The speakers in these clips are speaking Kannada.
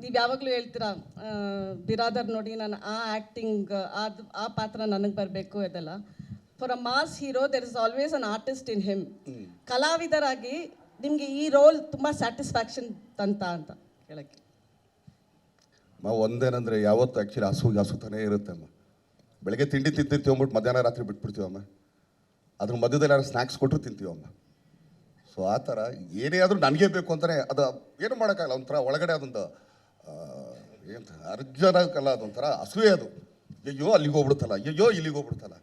ನೀವು ಯಾವಾಗಲೂ ಹೇಳ್ತೀರಾ ಬಿರಾದರ್ ನೋಡಿ ನಾನು ಆ ಆ್ಯಕ್ಟಿಂಗ್ ಅದು ಆ ಪಾತ್ರ ನನಗೆ ಬರಬೇಕು ಅದೆಲ್ಲ. For a mass hero there is always an artist in him. ಕಲಾವಿದರಾಗಿ ನಿಮಗೆ ಈ ರೋಲ್ ತುಂಬ ಸ್ಯಾಟಿಸ್ಫ್ಯಾಕ್ಷನ್ ತಂತ ಅಂತ ಕೇಳಕ್ಕೆ ನಾವು ಒಂದೇನಂದ್ರೆ ಯಾವತ್ತು ಆ್ಯಕ್ಚುಲಿ ಹಸುಗೆ ಹಸುತಾನೇ ಇರುತ್ತೆ ಅಮ್ಮ. ಬೆಳಗ್ಗೆ ತಿಂಡಿ ತಿಂತಿರ್ತೀವಿ ಅಂದ್ಬಿಟ್ಟು ಮಧ್ಯಾಹ್ನ ರಾತ್ರಿ ಬಿಟ್ಬಿಡ್ತೀವಮ್ಮ. ಅದ್ರ ಮಧ್ಯದಲ್ಲಿ ಯಾರು ಸ್ನ್ಯಾಕ್ಸ್ ಕೊಟ್ಟರು ತಿಂತೀವಮ್ಮ. ಸೊ ಆ ಥರ ಏನೇ ಆದರೂ ನನಗೆ ಬೇಕು ಅಂತಲೇ ಅದು ಏನು ಮಾಡೋಕ್ಕಾಗಲ್ಲ ಒಂಥರ ಒಳಗಡೆ ಅದೊಂದು ಏನು ಅರ್ಜನಕ್ಕಲ್ಲ ಅದೊಂಥರ ಅಸೂಯೆ ಅದು. ಅಯ್ಯೋ ಅಲ್ಲಿಗೆ ಹೋಗ್ಬಿಡ್ತಲ್ಲ ಅಯ್ಯೋ ಇಲ್ಲಿಗೆ ಹೋಗ್ಬಿಡ್ತಲ್ಲ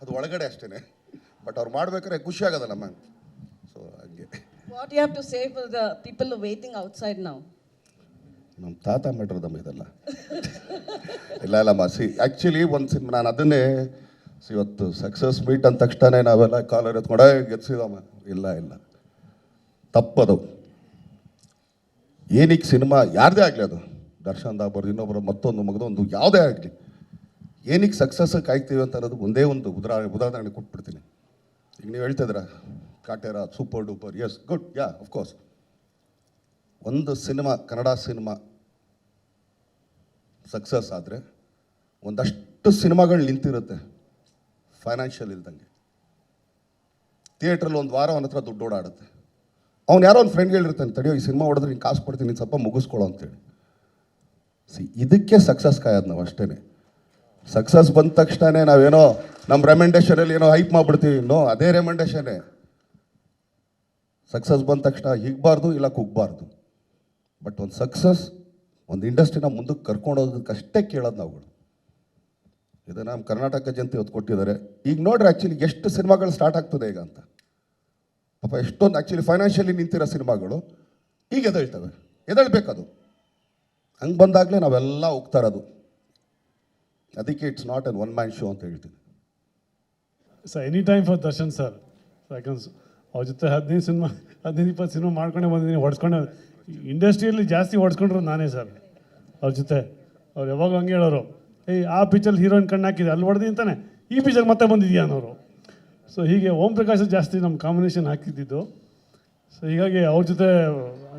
ಅದು ಒಳಗಡೆ ಅಷ್ಟೇ ಬಟ್ ಅವ್ರು ಮಾಡ್ಬೇಕಾದ್ರೆ ಖುಷಿ ಆಗೋದಲ್ಲ ಮ್ಯಾಮ್. ಸೊ ಹಂಗೆ. What you have to for the people waiting outside ನಾವು ನಮ್ಮ ತಾತ ಮಾಡಿರೋದಮ್ಮ ಇದೆಲ್ಲ. ಇಲ್ಲ ಇಲ್ಲಮ್ಮ ಸಿ ಆ್ಯಕ್ಚುಲಿ ಒಂದು ಸಿನಿಮಾ ನಾನು ಅದನ್ನೇ ಸಿ ಇವತ್ತು ಸಕ್ಸಸ್ ಮೀಟ್ ಅಂದ ತಕ್ಷಣ ನಾವೆಲ್ಲ ಕಾಲರ್ ಎತ್ಕೊಂಡೆ ಗೆದ್ಸಿದಮ್ಮ ಇಲ್ಲ ಇಲ್ಲ. ತಪ್ಪದು. ಏನಕ್ಕೆ ಸಿನಿಮಾ ಯಾರದೇ ಆಗಲಿ ಅದು. ದರ್ಶನ್ ದಾಬರ್ದು ಇನ್ನೊಬ್ಬರು ಮತ್ತೊಂದು ಮಗದೊಂದು ಯಾವುದೇ ಆಗಲಿ. ಏನಕ್ಕೆ ಸಕ್ಸಸ್ ಕಾಯ್ತೀವಿ ಅಂತ ಅನ್ನೋದು ಒಂದೇ ಒಂದು ಉದಾಹರಣೆ ಉದಾಹರಣೆ ಕೊಟ್ಬಿಡ್ತೀನಿ. ಈಗ ನೀವು ಹೇಳ್ತಿದ್ರ Kaatera super duper yes good yeah of course ಒಂದು ಸಿನಿಮಾ, ಕನ್ನಡ ಸಿನಿಮಾ ಸಕ್ಸಸ್ ಆದರೆ ಒಂದಷ್ಟು ಸಿನಿಮಾಗಳು ನಿಂತಿರುತ್ತೆ ಫೈನಾನ್ಷಿಯಲ್ ಇಲ್ದಂಗೆ. ಥಿಯೇಟ್ರಲ್ಲಿ ಒಂದು ವಾರ ಅವನ ಹತ್ರ ದುಡ್ಡು ಓಡಾಡುತ್ತೆ. ಅವ್ನು ಯಾರೋ ಒಂದು ಫ್ರೆಂಡ್ ಹೇಳಿರ್ತಾನೆ, ತಡಿಯೋ, ಈ ಸಿನಿಮಾ ಹೊಡೆದ್ರೆ ನೀನು ಕಾಸು ಕೊಡ್ತೀನಿ, ನೀನು ಸ್ವಲ್ಪ ಮುಗಿಸ್ಕೊಳ್ಳೋ ಅಂತೇಳಿ. ಸಿ ಇದಕ್ಕೆ ಸಕ್ಸಸ್ ಕಾಯೋದು ನಾವು ಅಷ್ಟೇ ಸಕ್ಸಸ್ ಬಂದ ತಕ್ಷಣ ನಾವೇನೋ ನಮ್ಮ ರೆಮೆಂಡೇಷನಲ್ಲಿ ಏನೋ ಹೈಪ್ ಮಾಡಿಬಿಡ್ತೀವಿ. ನೋ ಅದೇ ರೆಮೆಂಡೇಷನ್ನೇ ಸಕ್ಸಸ್ ಬಂದ ತಕ್ಷಣ ಹಿಗ್ಬಾರ್ದು, ಇಲ್ಲ ಕುಗ್ಬಾರ್ದು. ಬಟ್ ಒಂದು ಸಕ್ಸಸ್ ಒಂದು ಇಂಡಸ್ಟ್ರಿನ ಮುಂದಕ್ಕೆ ಕರ್ಕೊಂಡು ಹೋಗೋದಕ್ಕಷ್ಟೇ ಕೇಳೋದು ನಾವುಗಳು. ಇದು ನಮ್ಮ ಕರ್ನಾಟಕ ಜನತೆ ಇವತ್ತು ಕೊಟ್ಟಿದ್ದಾರೆ. ಈಗ ನೋಡ್ರಿ ಆ್ಯಕ್ಚುಲಿ ಎಷ್ಟು ಸಿನಿಮಾಗಳು ಸ್ಟಾರ್ಟ್ ಆಗ್ತದೆ ಈಗ ಅಂತ. ಪಾಪ ಎಷ್ಟೊಂದು ಆ್ಯಕ್ಚುಲಿ ಫೈನಾನ್ಷಿಯಲಿ ನಿಂತಿರೋ ಸಿನಿಮಾಗಳು ಈಗ ಎದಳ್ತವೆ ಎದ್ದೇಳ್ಬೇಕದು. ಹಂಗೆ ಬಂದಾಗಲೇ ನಾವೆಲ್ಲ ಹೋಗ್ತಾ ಇರೋದು. ಅದಕ್ಕೆ it's not a one man show ಅಂತ ಹೇಳ್ತೀನಿ. Sir any time for Darshan sir ಯಾಕಂದ್ರೆ ಅವ್ರ ಜೊತೆ ಹದಿನೈದು ಸಿನಿಮಾ, ಹದಿನೈದು, ಇಪ್ಪತ್ತು ಸಿನಿಮಾ ಮಾಡ್ಕೊಂಡೆ ಬಂದಿದ್ದೀನಿ, ಹೊಡ್ಸ್ಕೊಂಡೆ. ಇಂಡಸ್ಟ್ರಿಯಲ್ಲಿ ಜಾಸ್ತಿ ಹೊಡ್ಸ್ಕೊಂಡ್ರು ನಾನೇ ಸರ್ ಅವ್ರ ಜೊತೆ. ಅವ್ರು ಯಾವಾಗ ಹಂಗೆ ಹೇಳೋರು. ಏಯ್, ಆ ಪಿಚ್ಚಲ್ಲಿ ಹೀರೋಯಿನ್ ಕಣ್ಣು ಹಾಕಿದೆ ಅಲ್ಲಿ ಹೊಡೆದಿ ಅಂತಾನೆ. ಈ ಪಿಚ್ಚರ್ ಮತ್ತೆ ಬಂದಿದ್ಯಾ? ಅನ್ನೋರು. ಸೊ ಹೀಗೆ ಓಂ ಪ್ರಕಾಶ್ ಜಾಸ್ತಿ ನಮ್ಮ ಕಾಂಬಿನೇಷನ್ ಹಾಕಿದ್ದಿದ್ದು ಸೊ ಹೀಗಾಗಿ ಅವ್ರ ಜೊತೆ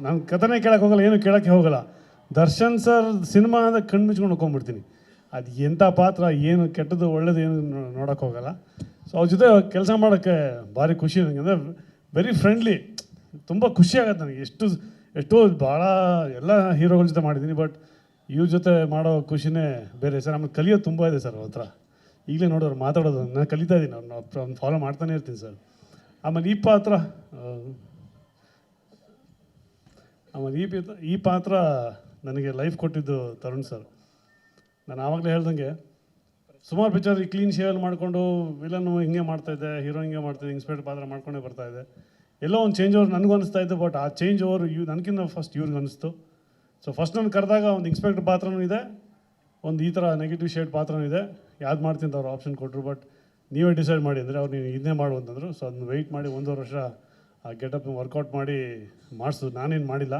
ನಾನು ಕಥನೆ ಕೇಳಕ್ಕೆ ಹೋಗಲ್ಲ, ಏನು ಕೇಳೋಕ್ಕೆ ಹೋಗಲ್ಲ. ದರ್ಶನ್ ಸರ್ ಸಿನಿಮಾ ಅಂದರೆ ಕಣ್ಣು ಮುಚ್ಕೊಂಡು ಹೋಗ್ಕೊಂಡ್ಬಿಡ್ತೀನಿ ಅದು ಎಂಥ ಪಾತ್ರ, ಏನು ಕೆಟ್ಟದ್ದು, ಒಳ್ಳೇದು, ಏನು ನೋಡೋಕೆ ನೋಡೋಕ್ಕೆ ಹೋಗಲ್ಲ. ಸೊ ಅವ್ರ ಜೊತೆ ಕೆಲಸ ಮಾಡೋಕ್ಕೆ ಭಾರಿ ಖುಷಿ ನನಗೆ. ಅಂದರೆ ವೆರಿ ಫ್ರೆಂಡ್ಲಿ ತುಂಬ ಖುಷಿ ಆಗುತ್ತೆ ನನಗೆ. ಎಷ್ಟು, ಎಷ್ಟೋ ಭಾಳ ಎಲ್ಲ ಹೀರೋಗಳ ಜೊತೆ ಮಾಡಿದ್ದೀನಿ ಬಟ್ ಇವ್ರ ಜೊತೆ ಮಾಡೋ ಖುಷಿನೇ ಬೇರೆ. ಸರ್, ನಮಗೆ ಕಲಿಯೋದು ತುಂಬ ಇದೆ ಸರ್ ಅವ್ರ ಹತ್ರ. ಈಗಲೇ ನೋಡೋರು ಮಾತಾಡೋದು, ನಾನು ಕಲಿತಾ ಇದ್ದೀನಿ ಅವ್ರನ್ನ ಫಾಲೋ ಮಾಡ್ತಾನೆ ಇರ್ತೀನಿ ಸರ್ ಆಮೇಲೆ ಈ ಪಾತ್ರ ಆಮೇಲೆ ಈ ಪಾತ್ರ ಈ ಪಾತ್ರ ನನಗೆ ಲೈಫ್ ಕೊಟ್ಟಿದ್ದು ತರುಣ್ ಸರ್ ನಾನು ಆವಾಗಲೇ ಹೇಳ್ದಂಗೆ, ಸುಮಾರು ಪಿಕ್ಚರ್ ಕ್ಲೀನ್ ಶೇವಲ್ ಮಾಡಿಕೊಂಡು ವಿಲನ್ನು ಹಿಂಗೆ ಮಾಡ್ತಾ ಇದ್ದೆ ಹೀರೋ ಹಿಂಗೆ ಮಾಡ್ತಿದ್ದೆ ಇನ್ಸ್ಪೆಕ್ಟರ್ ಪಾತ್ರ ಮಾಡ್ಕೊಂಡೇ ಬರ್ತಾ ಇದೆ. ಎಲ್ಲೋ ಒಂದು ಚೇಂಜ್ ಓವರ್ ನನಗೂ ಅನಿಸ್ತಾ ಇತ್ತು ಬಟ್ ಆ ಚೇಂಜ್ ಓವರ್ ಇವ್ ನನಗಿಂತ ಫಸ್ಟ್ ಇವ್ರಿಗೆ ಅನಿಸ್ತು. ಸೊ ಫಸ್ಟ್ ನಾನು ಕರೆದಾಗ ಒಂದು ಇನ್ಸ್ಪೆಕ್ಟರ್ ಪಾತ್ರನೂ ಇದೆ, ಒಂದು ಈ ಥರ ನೆಗೆಟಿವ್ ಶೇಡ್ ಪಾತ್ರನೂ ಇದೆ. ಯಾವ್ದು ಮಾಡ್ತೀನಿ ಅವ್ರು ಆಪ್ಷನ್ ಕೊಟ್ಟರು ಬಟ್ ನೀವೇ ಡಿಸೈಡ್ ಮಾಡಿ, ಅಂದರೆ ಅವ್ರು ನೀವು ಇದನ್ನೇ ಮಾಡು ಅಂತಂದರು. ಸೊ ಅದನ್ನ ವೆಯ್ಟ್ ಮಾಡಿ ಒಂದೂವರೆ ವರ್ಷ ಆ ಗೆಟಪ್ನ ವರ್ಕೌಟ್ ಮಾಡಿ ಮಾಡಿಸು ನಾನೇನು ಮಾಡಿಲ್ಲ.